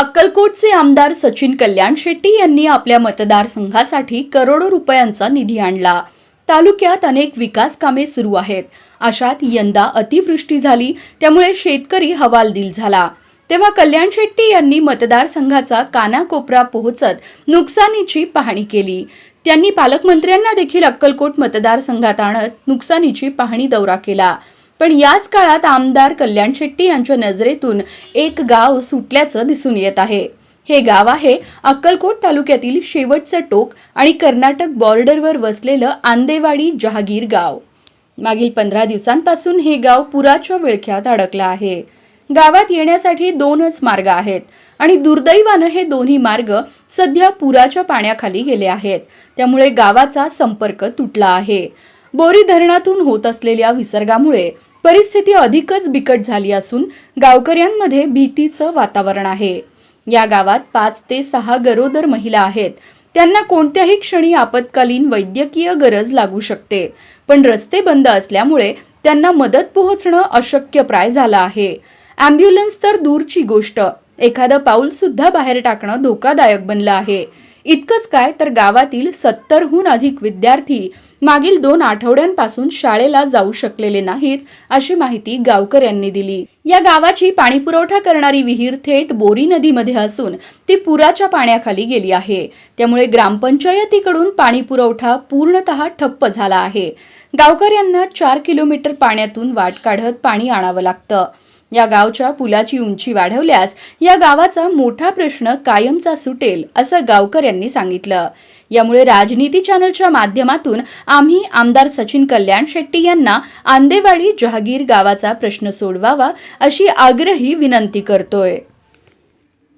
अक्कलकोटचे आमदार सचिन कल्याण शेट्टी यांनी आपल्या मतदारसंघासाठी करोडो रुपयांचा निधी आणला. तालुक्यात अनेक विकास कामे सुरू आहेत. अशात यंदा अतिवृष्टी झाली त्यामुळे शेतकरी हवालदिल झाला. तेव्हा कल्याण शेट्टी यांनी मतदारसंघाचा कानाकोपरा पोहोचत नुकसानीची पाहणी केली. त्यांनी पालकमंत्र्यांना देखील अक्कलकोट मतदारसंघात आणत नुकसानीची पाहणी दौरा केला. पण याच काळात आमदार कल्याण शेट्टी यांच्या नजरेतून एक गाव सुटल्याचं दिसून येत आहे. हे गाव आहे अक्कलकोट तालुक्यातील शेवटचं टोक आणि कर्नाटक बॉर्डरवर वसलेलं आंदेवाडी जहागीर गाव. मागील पंधरा दिवसांपासून हे गाव पुराच्या विळख्यात अडकलं आहे. गावात येण्यासाठी दोनच मार्ग आहेत आणि दुर्दैवानं हे दोन्ही मार्ग सध्या पुराच्या पाण्याखाली गेले आहेत. त्यामुळे गावाचा संपर्क तुटला आहे. बोरी धरणातून होत असलेल्या विसर्गामुळे परिस्थिती अधिकच बिकट झाली असून गावकऱ्यांमध्ये भीतीचं वातावरण आहे. या गावात पाच ते सहा गरोदर महिला आहेत. त्यांना कोणत्याही क्षणी आपत्कालीन वैद्यकीय गरज लागू शकते. पण रस्ते बंद असल्यामुळे त्यांना मदत पोहोचणं अशक्यप्राय झालं आहे. ॲम्ब्युलन्स तर दूरची गोष्ट. एखादं पाऊल सुद्धा बाहेर टाकणं धोकादायक बनलं आहे. इतकंच काय तर गावातील सत्तरहून अधिक विद्यार्थी मागील दोन आठवड्यांपासून शाळेला जाऊ शकलेले नाहीत अशी माहिती गावकऱ्यांनी दिली. या गावाची पाणीपुरवठा करणारी विहीर थेट बोरी नदीमध्ये असून ती पुराच्या पाण्याखाली गेली आहे. त्यामुळे ग्रामपंचायतीकडून पाणीपुरवठा पूर्णतः ठप्प झाला आहे. गावकऱ्यांना चार किलोमीटर पाण्यातून वाट काढत पाणी आणावं लागतं. या गावच्या पुलाची उंची वाढवल्यास या गावाचा मोठा प्रश्न कायमचा सुटेल असं गावकऱ्यांनी सांगितलं. यामुळे राजनीती चॅनलच्या माध्यमातून आम्ही आमदार सचिन कल्याण शेट्टी यांना आंदेवाडी जहागीर गावाचा प्रश्न सोडवावा अशी आग्रही विनंती करतोय.